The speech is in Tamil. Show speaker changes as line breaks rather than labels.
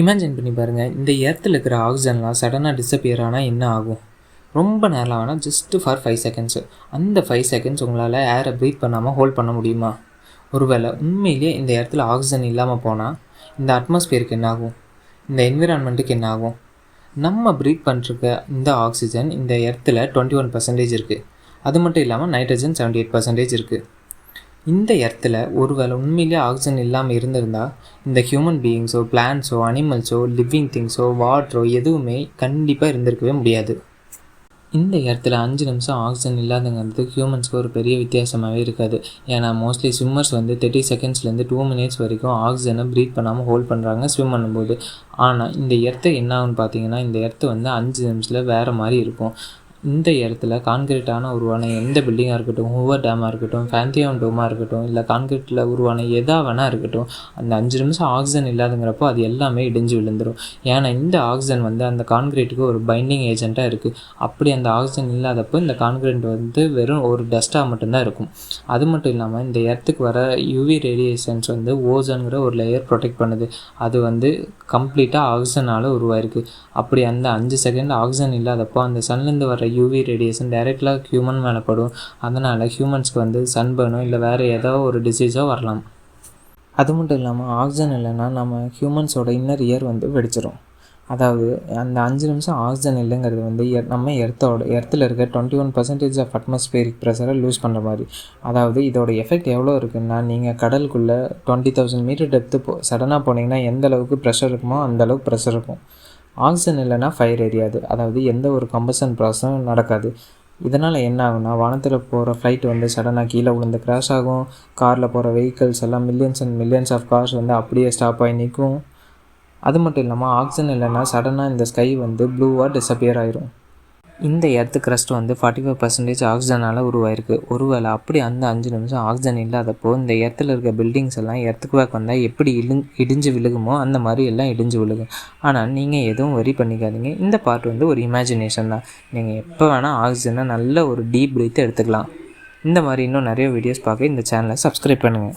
இமேஜின் பண்ணி பாருங்கள் இந்த எர்த்தில் இருக்கிற ஆக்சிஜன்லாம் சடனாக டிஸப்பியர் ஆனால் என்ன ஆகும்? ரொம்ப நேரம் ஆனால் ஜஸ்ட்டு ஃபார் ஃபைவ் செகண்ட்ஸு அந்த ஃபைவ் செகண்ட்ஸ் உங்களால் ஏரை ப்ரீத் பண்ணாமல் ஹோல்ட் பண்ண முடியுமா? ஒருவேளை உண்மையிலேயே இந்த இடத்துல ஆக்சிஜன் இல்லாமல் போனால் இந்த அட்மாஸ்பியருக்கு என்ன ஆகும்? இந்த என்விரான்மெண்ட்டுக்கு என்ன ஆகும்? நம்ம ப்ரீத் பண்ணிருக்க இந்த ஆக்சிஜன் இந்த இடத்துல டுவெண்ட்டி ஒன் பர்சன்டேஜ் இருக்குது அது மட்டும் இல்லாமல் நைட்ரஜன் செவன்ட்டி எயிட் பர்சன்டேஜ் இருக்குது இந்த இடத்துல ஒருவேளை உண்மையிலேயே ஆக்சிஜன் இல்லாமல் இருந்திருந்தால் இந்த ஹியூமன் பீயிங்ஸோ பிளான்ஸோ அனிமல்ஸோ லிவிங் திங்ஸோ வாட்டரோ எதுவுமே கண்டிப்பாக இருந்திருக்கவே முடியாது. இந்த இடத்துல அஞ்சு நிமிஷம் ஆக்சிஜன் இல்லாதங்கிறது ஹியூமன்ஸ்க்கு ஒரு பெரிய வித்தியாசமாகவே இருக்காது. ஏன்னா மோஸ்ட்லி ஸ்விம்மர்ஸ் வந்து தேர்ட்டி செகண்ட்ஸ்லேருந்து டூ மினிட்ஸ் வரைக்கும் ஆக்சிஜனை ப்ரீத் பண்ணாமல் ஹோல்ட் பண்ணுறாங்க ஸ்விம் பண்ணும்போது. ஆனால் இந்த இடத்த என்ன ஆகுன்னு பார்த்தீங்கன்னா இந்த இடத்த வந்து அஞ்சு நிமிஷத்தில் வேறு மாதிரி இருக்கும். இந்த இடத்துல கான்கிரீட்டான உருவான எந்த பில்டிங்காக இருக்கட்டும் ஹூவர் டேமாக இருக்கட்டும் ஃபேந்தியான் டோமாக இருக்கட்டும் இல்லை கான்கிரீட்டில் உருவான எதாக வேணால் இருக்கட்டும் அந்த அஞ்சு நிமிஷம் ஆக்சிஜன் இல்லாதங்கிறப்போ அது எல்லாமே இடிஞ்சு விழுந்துடும் ஏன்னா இந்த ஆக்சிஜன் வந்து அந்த கான்கிரீட்டுக்கு ஒரு பைண்டிங் ஏஜெண்ட்டாக இருக்குது அப்படி அந்த ஆக்சிஜன் இல்லாதப்போ இந்த கான்கிரீட் வந்து வெறும் ஒரு டஸ்ட்டாக மட்டும்தான் இருக்கும். அது மட்டும் இல்லாமல் இந்த இடத்துக்கு வர யூவி ரேடியேஷன்ஸ் வந்து ஓசோனுங்கிற ஒரு லேயர் ப்ரொடெக்ட் பண்ணுது. அது வந்து கம்ப்ளீட்டாக ஆக்சிஜனால் உருவாயிருக்கு. அப்படி அந்த அஞ்சு செகண்ட் ஆக்சிஜன் இல்லாதப்போ அந்த சன்லேருந்து வர யூவி ரேடியேஷன் டைரெக்டாக ஹியூமன் மேலே படும். அதனால் ஹியூமன்ஸ்க்கு வந்து சன்பர்னோ இல்லை வேறு ஏதோ ஒரு டிசீஸோ வரலாம். அது மட்டும் இல்லாமல் ஆக்சிஜன் இல்லைன்னா நம்ம ஹியூமன்ஸோட இன்னர் இயர் வந்து வெடிச்சிடும் அதாவது அந்த அஞ்சு நிமிஷம் ஆக்சிஜன் இல்லைங்கிறது வந்து நம்ம எர்த்தோட எர்த்தில் இருக்க twenty one percentage of atmospheric ப்ரெஷரை லூஸ் பண்ணுற மாதிரி. அதாவது இதோட எஃபெக்ட் எவ்வளோ இருக்குன்னா நீங்கள் கடலுக்குள்ளே டுவெண்ட்டி தௌசண்ட் மீட்டர் டெப்த்து போ சடனாக போனீங்கன்னா எந்த அளவுக்கு ப்ரெஷர் இருக்குமோ அந்த அளவுக்கு ப்ரெஷர் இருக்கும். ஆக்சிஜன் இல்லைன்னா ஃபயர் எரியாது. அதாவது எந்த ஒரு கம்பசன் ப்ராசஸும் நடக்காது. இதனால் என்ன ஆகும்னா வானத்தில் போகிற ஃப்ளைட் வந்து சடனாக கீழே விழுந்து கிராஷ் ஆகும். காரில் போகிற வெஹிக்கல்ஸ் எல்லாம் millions and millions of cars வந்து அப்படியே ஸ்டாப் ஆகி நிற்கும். அது மட்டும் இல்லாமல் ஆக்சிஜன் இல்லைன்னா சடனாக இந்த ஸ்கை வந்து ப்ளூவாக டிஸப்பியர் ஆயிரும். இந்த எர்த்து கிரஸ்ட் வந்து ஃபார்ட்டி ஃபைவ் பர்சன்டேஜ் ஆக்சிஜனால் உருவாயிருக்கு. ஒருவேளை அப்படி அந்த அஞ்சு நிமிஷம் ஆக்சிஜன் இல்லாதப்போ இந்த எர்த்தில் இருக்க பில்டிங்ஸ் எல்லாம் எர்த்துக்கு பேக் வந்தால் எப்படி இழு இடிஞ்சு விழுகுமோ அந்த மாதிரி எல்லாம் இடிஞ்சு விழுகும். ஆனால் நீங்கள் எதுவும் வரி பண்ணிக்காதீங்க. இந்த பார்ட் வந்து ஒரு இமேஜினேஷன் தான். நீங்கள் எப்போ வேணால் ஆக்சிஜனை நல்ல ஒரு டீப் பிரீத் எடுத்துக்கலாம். இந்த மாதிரி இன்னும் நிறைய வீடியோஸ் பார்க்க இந்த சேனலை சப்ஸ்கிரைப் பண்ணுங்கள்